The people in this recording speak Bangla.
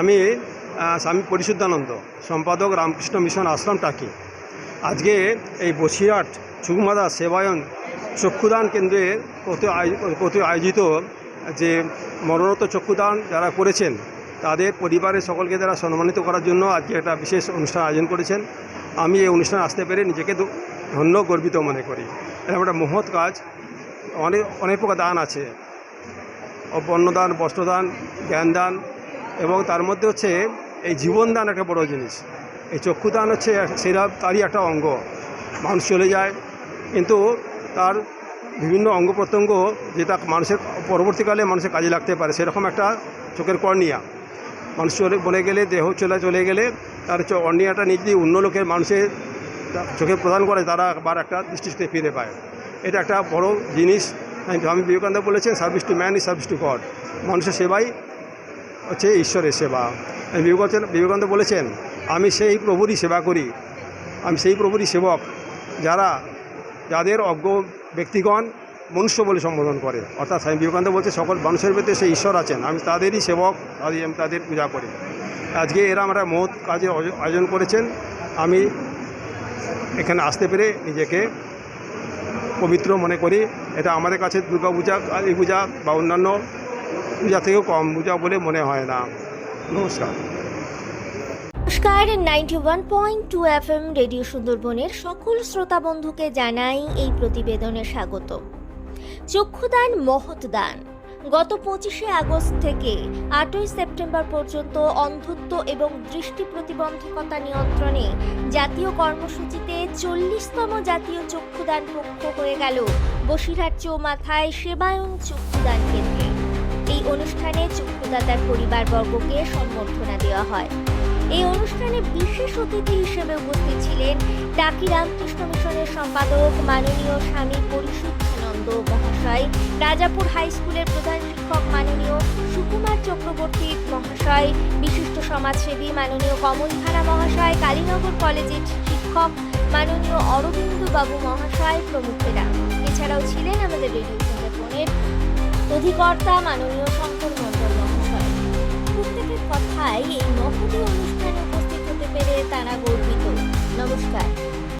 আমি স্বামী পরিশুদ্ধানন্দ, সম্পাদক রামকৃষ্ণ মিশন আশ্রম টাকি। আজকে এই বসিরহাট সুকুমাদা সেবায়ন চক্ষুদান কেন্দ্রে কর্তৃক আয়োজিত যে মরণরত চক্ষুদান যারা করেছেন, তাদের পরিবারের সকলকে তারা সম্মানিত করার জন্য আজকে একটা বিশেষ অনুষ্ঠান আয়োজন করেছেন। আমি এই অনুষ্ঠানে আসতে পেরে নিজেকে ধন্য, গর্বিত মনে করি। এরকম একটা মহৎ কাজ অনেক অনেক প্রকার দান আছে। অন্নদান বস্ত্রদান, জ্ঞানদান এবং তার মধ্যে হচ্ছে এই জীবনদান একটা বড় জিনিস। এই চক্ষুদান হচ্ছে সেটা তারই একটা অঙ্গ। মানুষ চলে যায়, কিন্তু তার বিভিন্ন অঙ্গ প্রত্যঙ্গ যেটা মানুষের পরবর্তীকালে মানুষের কাজে লাগতে পারে, সেরকম একটা চোখের কর্নিয়া। মানুষ চলে, বলে গেলে, দেহ চলে চলে গেলে তার কর্নিয়াটা নিয়ে যদি অন্য লোকের মানুষের চোখে প্রদান করে, তারা আবার একটা দৃষ্টিতে ফিরে পায়। এটা একটা বড় জিনিস। স্বামী বিবেকানন্দ বলেছেন service to man is service to God মানুষের সেবাই হচ্ছে ঈশ্বরের সেবা। বিবেকানন্দ বিবেকানন্দ বলেছেন, আমি সেই প্রভুরই সেবা করি। আমি সেই প্রভুরই সেবক যারা, যাদের অজ্ঞ ব্যক্তিগণ মনুষ্য বলে সম্বোধন করে। অর্থাৎ স্বামী বিবেকানন্দ বলছে, সকল মানুষের ভিতরে সেই ঈশ্বর আছেন। আমি তাদেরই সেবক তাদের আমি তাদের পূজা করি। আজকে এরা আমরা মহৎ কাজের আয়োজন করেছেন। আমি এখানে আসতে পেরে নিজেকে পবিত্র মনে করি। এটা আমাদের কাছে দুর্গা পূজা কালী পূজা বা অন্যান্য পূজা থেকেও কম, পূজা বলে মনে হয় না। নমস্কার। নমস্কার ninety one point two F M radio সুন্দরবনের সকল শ্রোতা বন্ধুকে জানাই এই প্রতিবেদনে স্বাগত। চক্ষুদান গত পঁচিশে আগস্ট থেকে আটই সেপ্টেম্বর পর্যন্ত অন্ধত্ব এবং দৃষ্টি প্রতিবন্ধকতা নিয়ন্ত্রণে জাতীয় কর্মসূচিতে চল্লিশতম জাতীয় চক্ষুদান পক্ষ হয়ে গেল বসিরহাট চৌমাথায় সেবায়ন চক্ষুদান কেন্দ্রে। অনুষ্ঠানে চক্ষুদাতার পরিবারবর্গকে সম্বর্ধনা দেওয়া হয়। এই অনুষ্ঠানে বিশেষ অতিথি হিসেবে উপস্থিত ছিলেন টাকি রামকৃষ্ণ মিশনের সম্পাদক মাননীয় স্বামী পরিশুদ্ধানন্দ মহাশয়, রাজাপুর হাই স্কুলের প্রধান শিক্ষক মাননীয় সুকুমার চক্রবর্তী মহাশয়, বিশিষ্ট সমাজসেবী মাননীয় কমলধারা মহাশয়, কালীনগর কলেজের শিক্ষক মাননীয় অরবিন্দ বাবু মহাশয় প্রমুখেরা। এছাড়াও ছিলেন আমাদের রেডিও অধিকর্তা মাননীয় শঙ্কর মন্ডল মহাশয়। প্রত্যেকের কথাই এই